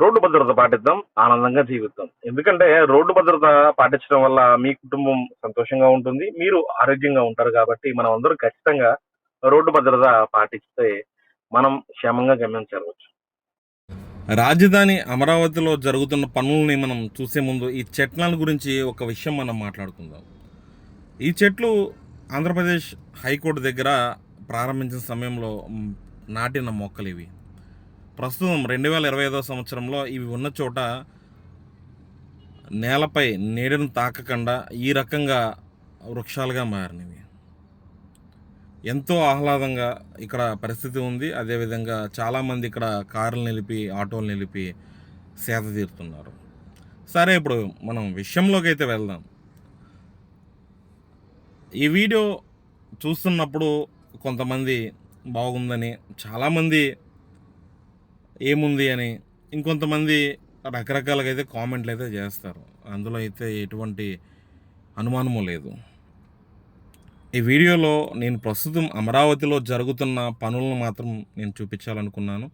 Road భద్రత పాటిద్దాం ఆనందంగా జీవిద్దాం. ఎందుకంటే రోడ్డు భద్రత పాటించడం వల్ల మీ కుటుంబం సంతోషంగా ఉంటుంది మీరు ఆరోగ్యంగా ఉంటారు కాబట్టి మనం అందరూ ఖచ్చితంగా రోడ్డు భద్రత పాటిస్తే మనం క్షేమంగా గమ్యం చేరవచ్చు. రాజధాని అమరావతిలో జరుగుతున్న పనులని మనం చూసే ముందు ఈ చెట్ల గురించి ఒక విషయం మనం మాట్లాడుకుందాం. ఈ చెట్లు ఆంధ్రప్రదేశ్ హైకోర్టు దగ్గర ప్రారంభించిన సమయంలో నాటిన మొక్కలు ఇవి. ప్రస్తుతం రెండు వేల ఇరవై ఐదో సంవత్సరంలో ఇవి ఉన్న చోట నేలపై నీడను తాకకుండా ఈ రకంగా వృక్షాలుగా మారినవి. ఎంతో ఆహ్లాదంగా ఇక్కడ పరిస్థితి ఉంది. అదేవిధంగా చాలామంది ఇక్కడ కార్లు నిలిపి ఆటోలు నిలిపి సేద తీరుతున్నారు. సరే ఇప్పుడు మనం విషయంలోకి అయితే వెళ్దాం. ఈ వీడియో చూస్తున్నప్పుడు కొంతమంది బాగుందని చాలామంది ఏముంది అని ఇంకొంతమంది రకరకాలుగా అయితే కామెంట్లు అయితే చేస్తారు. అందులో అయితే ఎటువంటి అనుమానము లేదు. ఈ వీడియోలో నేను ప్రస్తుతం అమరావతిలో జరుగుతున్న పనులను మాత్రం నేను చూపించాలనుకున్నాను.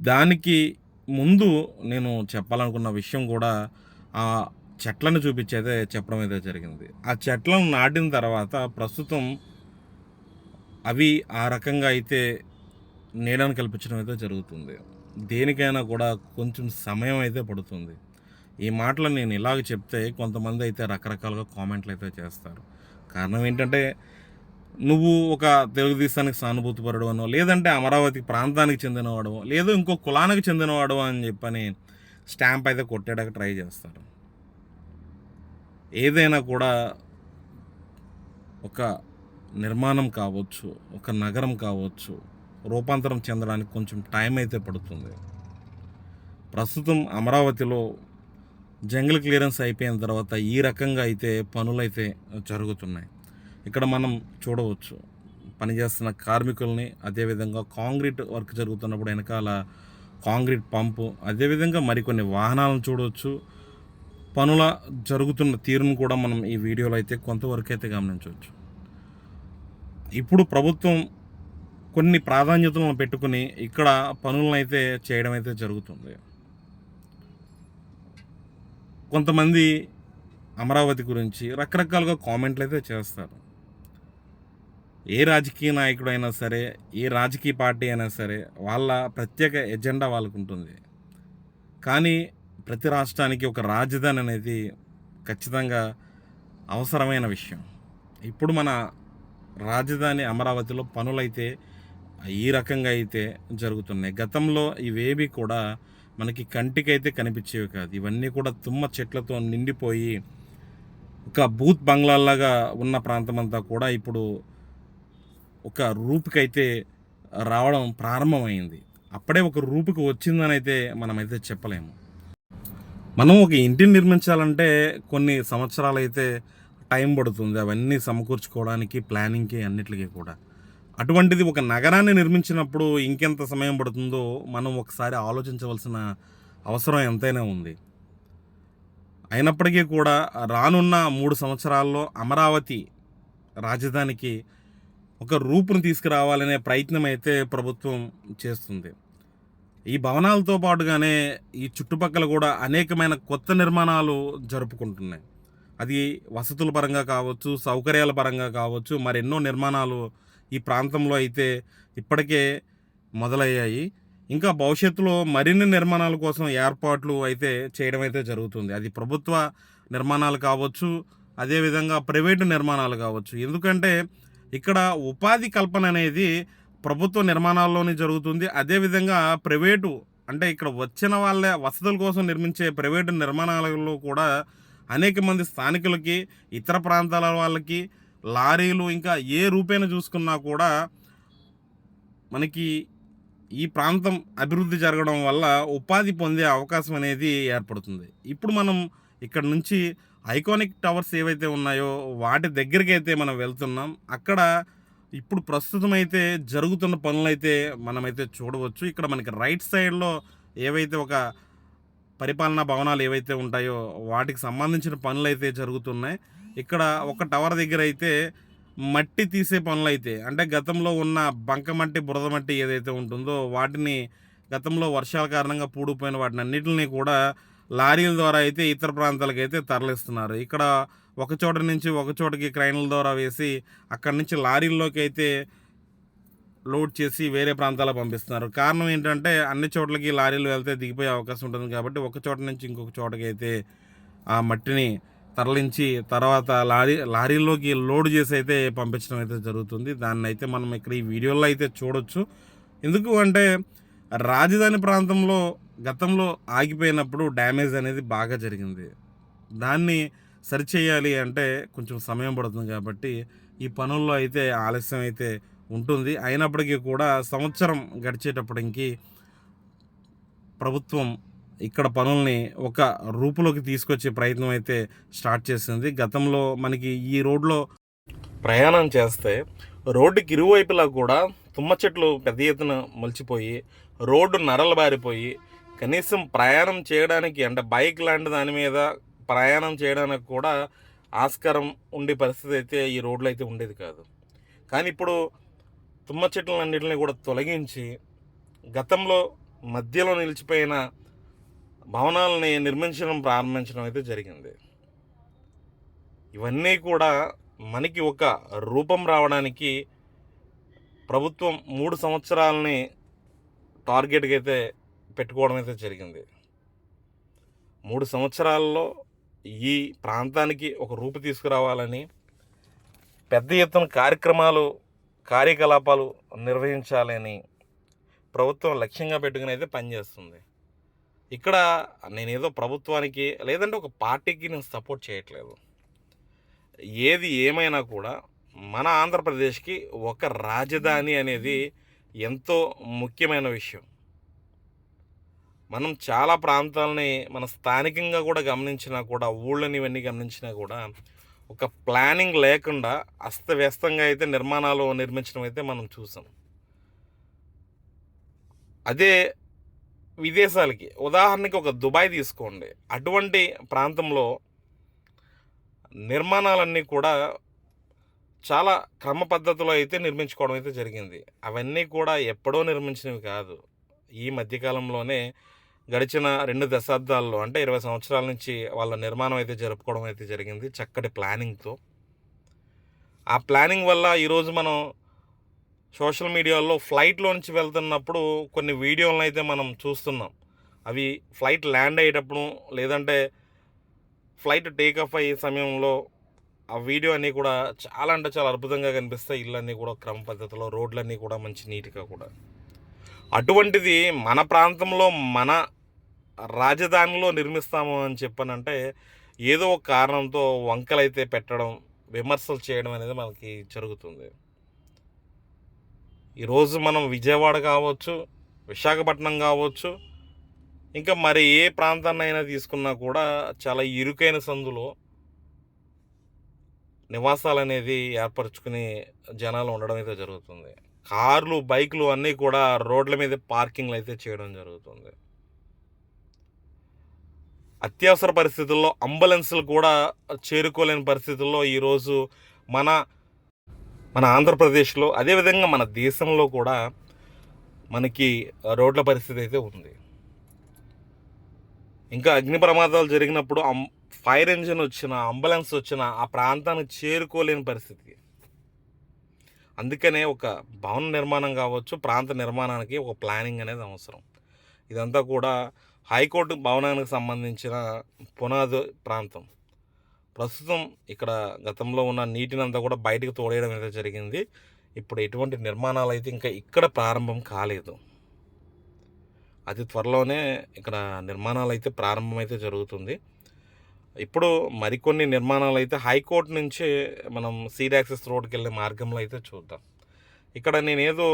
దానికి ముందు నేను చెప్పాలనుకున్న విషయం కూడా ఆ చెట్లను చూపించేదే చెప్పడం అయితే జరిగింది. ఆ చెట్లను నాటిన తర్వాత ప్రస్తుతం అవి ఆ రకంగా అయితే నీడను కల్పించడం అయితే జరుగుతుంది. దేనికైనా కూడా కొంచెం సమయం అయితే పడుతుంది. ఈ మాటలు నేను ఇలాగ చెప్తే కొంతమంది అయితే రకరకాలుగా కామెంట్లు అయితే చేస్తారు. కారణం ఏంటంటే నువ్వు ఒక తెలుగుదేశానికి సానుభూతిపరుడు అనో లేదంటే అమరావతి ప్రాంతానికి చెందినవాడు లేదు ఇంకో కులానికి చెందినవాడు అని చెప్పని స్టాంప్ అయితే కొట్టేయడానికి ట్రై చేస్తారు. ఏదైనా కూడా ఒక నిర్మాణం కావచ్చు ఒక నగరం కావచ్చు రూపాంతరం చెందడానికి కొంచెం టైం అయితే పడుతుంది. ప్రస్తుతం అమరావతిలో జంగిల్ క్లియరెన్స్ అయిపోయిన తర్వాత ఈ రకంగా అయితే పనులైతే జరుగుతున్నాయి. ఇక్కడ మనం చూడవచ్చు పనిచేస్తున్న కార్మికుల్ని అదేవిధంగా కాంక్రీట్ వర్క్ జరుగుతున్నప్పుడు వెనకాల కాంక్రీట్ పంపు అదేవిధంగా మరికొన్ని వాహనాలను చూడవచ్చు. పనుల జరుగుతున్న తీరును కూడా మనం ఈ వీడియోలో అయితే కొంతవరకు అయితే గమనించవచ్చు. ఇప్పుడు ప్రభుత్వం కొన్ని ప్రాధాన్యతలను పెట్టుకుని ఇక్కడ పనులను అయితే చేయడం అయితే జరుగుతుంది. కొంతమంది అమరావతి గురించి రకరకాలుగా కామెంట్లు అయితే చేస్తారు. ఏ రాజకీయ నాయకుడు అయినా సరే ఏ రాజకీయ పార్టీ అయినా సరే వాళ్ళ ప్రత్యేక ఎజెండా వాళ్ళకు ఉంటుంది కానీ ప్రతి రాష్ట్రానికి ఒక రాజధాని అనేది ఖచ్చితంగా అవసరమైన విషయం. ఇప్పుడు మన రాజధాని అమరావతిలో పనులైతే ఈ రకంగా అయితే జరుగుతున్నాయి. గతంలో ఇవేవి కూడా మనకి కంటికైతే కనిపించేవి కాదు. ఇవన్నీ కూడా తుమ్మ చెట్లతో నిండిపోయి ఒక బూత్ బంగ్లాల్లాగా ఉన్న ప్రాంతం అంతా కూడా ఇప్పుడు ఒక రూపుకైతే రావడం ప్రారంభమైంది. అప్పుడే ఒక రూపుకి వచ్చిందని అయితే మనమైతే చెప్పలేము. మనం ఒక ఇంటిని నిర్మించాలంటే కొన్ని సంవత్సరాలు అయితే టైం పడుతుంది. అవన్నీ సమకూర్చుకోవడానికి ప్లానింగ్కి అన్నిటికీ కూడా. అటువంటిది ఒక నగరాన్ని నిర్మించినప్పుడు ఇంకెంత సమయం పడుతుందో మనం ఒకసారి ఆలోచించవలసిన అవసరం ఎంతైనా ఉంది. అయినప్పటికీ కూడా రానున్న మూడు సంవత్సరాల్లో అమరావతి రాజధానికి ఒక రూపును తీసుకురావాలనే ప్రయత్నం అయితే ప్రభుత్వం చేస్తుంది. ఈ భవనాలతో పాటుగానే ఈ చుట్టుపక్కల కూడా అనేకమైన కొత్త నిర్మాణాలు జరుపుకుంటున్నాయి. అది వసతుల పరంగా కావచ్చు సౌకర్యాల పరంగా కావచ్చు మరెన్నో నిర్మాణాలు ఈ ప్రాంతంలో అయితే ఇప్పటికే మొదలయ్యాయి. ఇంకా భవిష్యత్తులో మరిన్ని నిర్మాణాల కోసం ఏర్పాట్లు అయితే చేయడం అయితే జరుగుతుంది. అది ప్రభుత్వ నిర్మాణాలు కావచ్చు అదేవిధంగా ప్రైవేటు నిర్మాణాలు కావచ్చు. ఎందుకంటే ఇక్కడ ఉపాధి కల్పన అనేది ప్రభుత్వ నిర్మాణాల్లోనే జరుగుతుంది. అదేవిధంగా ప్రైవేటు అంటే ఇక్కడ వచ్చిన వాళ్ళ వసతుల కోసం నిర్మించే ప్రైవేటు నిర్మాణాలలో కూడా అనేక మంది స్థానికులకి ఇతర ప్రాంతాల వాళ్ళకి లారీలు ఇంకా ఏ రూపేణ చూసుకున్నా కూడా మనకి ఈ ప్రాంతం అభివృద్ధి జరగడం వల్ల ఉపాధి పొందే అవకాశం అనేది ఏర్పడుతుంది. ఇప్పుడు మనం ఇక్కడ నుంచి ఐకానిక్ టవర్స్ ఏవైతే ఉన్నాయో వాటి దగ్గరికి అయితే మనం వెళ్తున్నాం. అక్కడ ఇప్పుడు ప్రస్తుతం అయితే జరుగుతున్న పనులైతే మనమైతే చూడవచ్చు. ఇక్కడ మనకి రైట్ సైడ్లో ఏవైతే ఒక పరిపాలనా భవనాలు ఏవైతే ఉంటాయో వాటికి సంబంధించిన పనులు అయితే జరుగుతున్నాయి. ఇక్కడ ఒక టవర్ దగ్గర అయితే మట్టి తీసే పనులు అయితే అంటే గతంలో ఉన్న బంకమట్టి బురద మట్టి ఏదైతే ఉంటుందో వాటిని గతంలో వర్షాల కారణంగా పూడిపోయిన వాటిని అన్నిటిని కూడా లారీల ద్వారా అయితే ఇతర ప్రాంతాలకు అయితే తరలిస్తున్నారు. ఇక్కడ ఒక చోట నుంచి ఒక చోటకి క్రైన్ల ద్వారా వేసి అక్కడి నుంచి లారీల్లోకి అయితే లోడ్ చేసి వేరే ప్రాంతాలకు పంపిస్తున్నారు. కారణం ఏంటంటే అన్ని చోట్లకి లారీలు వెళ్తే దిగిపోయే అవకాశం ఉంటుంది కాబట్టి ఒక చోట నుంచి ఇంకొక చోటకి అయితే ఆ మట్టిని తరలించి తర్వాత లారీ లారీలోకి లోడ్ చేసి అయితే పంపించడం అయితే జరుగుతుంది. దాన్ని అయితే మనం ఇక్కడ ఈ వీడియోలో అయితే చూడొచ్చు. ఎందుకు అంటే రాజధాని ప్రాంతంలో గతంలో ఆగిపోయినప్పుడు డ్యామేజ్ అనేది బాగా జరిగింది. దాన్ని సరిచేయాలి అంటే కొంచెం సమయం పడుతుంది కాబట్టి ఈ పనుల్లో అయితే ఆలస్యం అయితే ఉంటుంది. అయినప్పటికీ కూడా సంవత్సరం గడిచేటప్పటికి ప్రభుత్వం ఇక్కడ పనుల్ని ఒక రూపులోకి తీసుకొచ్చే ప్రయత్నం అయితే స్టార్ట్ చేసింది. గతంలో మనకి ఈ రోడ్లో ప్రయాణం చేస్తే రోడ్డుకి ఇరువైపులా కూడా తుమ్మ చెట్లు పెద్ద ఎత్తున మలిచిపోయి రోడ్డు నరలు బారిపోయి కనీసం ప్రయాణం చేయడానికి అంటే బైక్ లాంటి దాని మీద ప్రయాణం చేయడానికి కూడా ఆస్కారం ఉండే పరిస్థితి అయితే ఈ రోడ్లు అయితే ఉండేది కాదు. కానీ ఇప్పుడు తుమ్మ చెట్లన్నింటిని కూడా తొలగించి గతంలో మధ్యలో నిలిచిపోయిన భవనాలని నిర్మించడం ప్రారంభించడం అయితే జరిగింది. ఇవన్నీ కూడా మనకి ఒక రూపం రావడానికి ప్రభుత్వం మూడు సంవత్సరాలని టార్గెట్గా అయితే పెట్టుకోవడం అయితే జరిగింది. మూడు సంవత్సరాల్లో ఈ ప్రాంతానికి ఒక రూపు తీసుకురావాలని పెద్ద ఎత్తున కార్యక్రమాలు కార్యకలాపాలు నిర్వహించాలని ప్రభుత్వం లక్ష్యంగా పెట్టుకుని అయితే పనిచేస్తుంది. ఇక్కడ నేనేదో ప్రభుత్వానికి లేదంటే ఒక పార్టీకి నేను సపోర్ట్ చేయట్లేదు. ఏది ఏమైనా కూడా మన ఆంధ్రప్రదేశ్కి ఒక రాజధాని అనేది ఎంతో ముఖ్యమైన విషయం. మనం చాలా ప్రాంతాలని మన స్థానికంగా కూడా గమనించినా కూడా ఊళ్ళని ఇవన్నీ గమనించినా కూడా ఒక ప్లానింగ్ లేకుండా అస్తవ్యస్తంగా అయితే నిర్మాణాలు నిర్మించడం అయితే మనం చూసాం. అదే విదేశాలకి. ఉదాహరణకి ఒక దుబాయ్ తీసుకోండి. అటువంటి ప్రాంతంలో నిర్మాణాలన్నీ కూడా చాలా క్రమ పద్ధతిలో అయితే నిర్మించుకోవడం అయితే జరిగింది. అవన్నీ కూడా ఎప్పుడో నిర్మించినవి కాదు. ఈ మధ్యకాలంలోనే గడిచిన రెండు దశాబ్దాల్లో అంటే ఇరవై సంవత్సరాల నుంచి వాళ్ళ నిర్మాణం అయితే జరుపుకోవడం అయితే జరిగింది చక్కటి ప్లానింగ్తో. ఆ ప్లానింగ్ వల్ల ఈరోజు మనం సోషల్ మీడియాలో ఫ్లైట్లో నుంచి వెళ్తున్నప్పుడు కొన్ని వీడియోలను అయితే మనం చూస్తున్నాం. అవి ఫ్లైట్ ల్యాండ్ అయ్యేటప్పుడు లేదంటే ఫ్లైట్ టేక్ ఆఫ్ అయ్యే సమయంలో ఆ వీడియో అన్నీ కూడా చాలా అంటే చాలా అద్భుతంగా కనిపిస్తాయి. ఇళ్ళన్నీ కూడా క్రమ పద్ధతిలో రోడ్లన్నీ కూడా మంచి నీట్గా కూడా. అటువంటిది మన ప్రాంతంలో మన రాజధానిలో నిర్మిస్తాము అని చెప్పనంటే ఏదో ఒక కారణంతో వంకలైతే పెట్టడం విమర్శలు చేయడం అనేది మనకి జరుగుతుంది. ఈరోజు మనం విజయవాడ కావచ్చు విశాఖపట్నం కావచ్చు ఇంకా మరి ఏ ప్రాంతాన్ని అయినా తీసుకున్నా కూడా చాలా ఇరుకైన సందులో నివాసాలు అనేది ఏర్పరచుకుని జనాలు ఉండడం అయితే జరుగుతుంది. కార్లు బైకులు అన్నీ కూడా రోడ్ల మీద పార్కింగ్లు అయితే చేయడం జరుగుతుంది. అత్యవసర పరిస్థితుల్లో అంబులెన్స్లు కూడా చేరుకోలేని పరిస్థితుల్లో ఈరోజు మన మన ఆంధ్రప్రదేశ్లో అదేవిధంగా మన దేశంలో కూడా మనకి రోడ్ల పరిస్థితి అయితే ఉంది. ఇంకా అగ్ని ప్రమాదాలు జరిగినప్పుడు ఫైర్ ఇంజిన్ వచ్చిన అంబులెన్స్ వచ్చిన ఆ ప్రాంతానికి చేరుకోలేని పరిస్థితి. అందుకనే ఒక భవన నిర్మాణం కావచ్చు ప్రాంత నిర్మాణానికి ఒక ప్లానింగ్ అనేది అవసరం. ఇదంతా కూడా హైకోర్టు భవనానికి సంబంధించిన పునాది ప్రాంతం. ప్రస్తుతం ఇక్కడ గతంలో ఉన్న నీటినంతా కూడా బయటకు తోడేయడం అయితే జరిగింది. ఇప్పుడు ఎటువంటి నిర్మాణాలు అయితే ఇంకా ఇక్కడ ప్రారంభం కాలేదు. అతి త్వరలోనే ఇక్కడ నిర్మాణాలు అయితే ప్రారంభం అయితే జరుగుతుంది. ఇప్పుడు మరికొన్ని నిర్మాణాలు అయితే హైకోర్టు నుంచి మనం సీడ్ యాక్సెస్ రోడ్కి వెళ్ళే మార్గంలో అయితే చూద్దాం. ఇక్కడ నేనేదో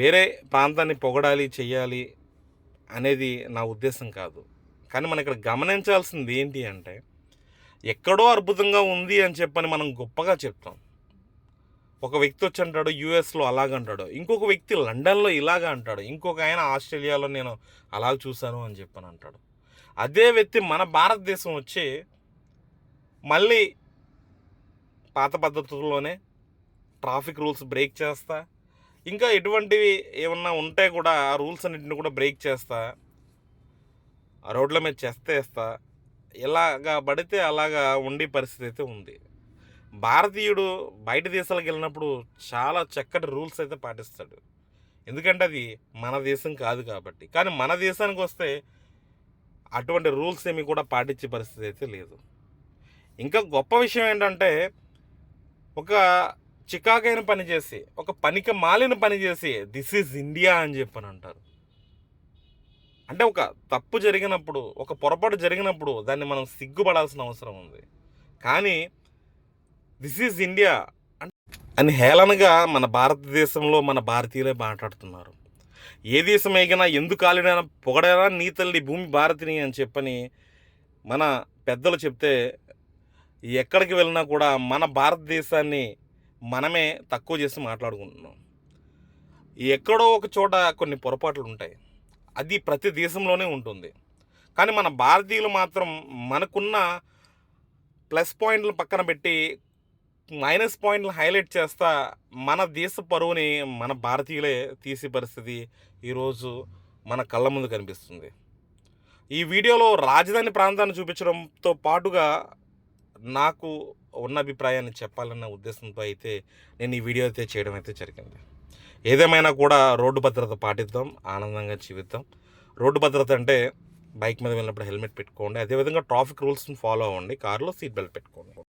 వేరే ప్రాంతాన్ని పొగడాలి చేయాలి అనేది నా ఉద్దేశం కాదు. కానీ మనం ఇక్కడ గమనించాల్సింది ఏంటి అంటే ఎక్కడో అద్భుతంగా ఉంది అని చెప్పని మనం గొప్పగా చెప్తాం. ఒక వ్యక్తి వచ్చి అంటాడు యూఎస్లో అలాగంటాడు ఇంకొక వ్యక్తి లండన్లో ఇలాగ అంటాడు. ఇంకొక ఆయన ఆస్ట్రేలియాలో నేను అలాగ చూశాను అని చెప్పని అంటాడు. అదే వ్యక్తి మన భారతదేశం వచ్చి మళ్ళీ పాత పద్ధతుల్లోనే ట్రాఫిక్ రూల్స్ బ్రేక్ చేస్తా. ఇంకా ఎటువంటివి ఏమన్నా ఉంటే కూడా ఆ రూల్స్ అన్నింటిని కూడా బ్రేక్ చేస్తా. ఆ రోడ్ల మీద చేస్తేస్తా ఇలాగా పడితే అలాగా ఉండే పరిస్థితి అయితే ఉంది. భారతీయుడు బయట దేశాలకు వెళ్ళినప్పుడు చాలా చక్కటి రూల్స్ అయితే పాటిస్తాడు. ఎందుకంటే అది మన దేశం కాదు కాబట్టి. కానీ మన దేశానికి వస్తే అటువంటి రూల్స్ ఏమి కూడా పాటించే పరిస్థితి అయితే లేదు. ఇంకా గొప్ప విషయం ఏంటంటే ఒక చికాకైన పని చేసి ఒక పనికి మాలిన పని చేసి దిస్ ఈజ్ ఇండియా అని చెప్పని అంటారు అంటే ఒక తప్పు జరిగినప్పుడు ఒక పొరపాటు జరిగినప్పుడు దాన్ని మనం సిగ్గుపడాల్సిన అవసరం ఉంది. కానీ దిస్ ఈజ్ ఇండియా అని హేళనగా మన భారతదేశంలో మన భారతీయులే మాట్లాడుతున్నారు. ఏ దేశం ఎగినా ఎందుకు కాలినైనా పొగడైనా నీ తల్లి భూమి భారతిని అని చెప్పని మన పెద్దలు చెప్తే ఎక్కడికి వెళ్ళినా కూడా మన భారతదేశాన్ని మనమే తక్కువ చేసి మాట్లాడుకుంటున్నాం. ఎక్కడో ఒక చోట కొన్ని పొరపాట్లు ఉంటాయి. అది ప్రతి దేశంలోనే ఉంటుంది. కానీ మన భారతీయులు మాత్రం మనకున్న ప్లస్ పాయింట్లు పక్కన పెట్టి మైనస్ పాయింట్లు హైలైట్ చేస్తా మన దేశ పరువుని మన భారతీయులే తీసే పరిస్థితి ఈరోజు మన కళ్ళ ముందు కనిపిస్తుంది. ఈ వీడియోలో రాజధాని ప్రాంతాన్ని చూపించడంతో పాటుగా నాకు ఉన్న అభిప్రాయాన్ని చెప్పాలన్న ఉద్దేశంతో అయితే నేను ఈ వీడియో అయితే చేయడం అయితే జరిగింది. ఏదేమైనా కూడా రోడ్డు భద్రత పాటిద్దాం ఆనందంగా జీవిద్దాం. రోడ్డు భద్రత అంటే బైక్ మీద వెళ్ళినప్పుడు హెల్మెట్ పెట్టుకోండి అదేవిధంగా ట్రాఫిక్ రూల్స్ని ఫాలో అవ్వండి కారులో సీట్ బెల్ట్ పెట్టుకోండి.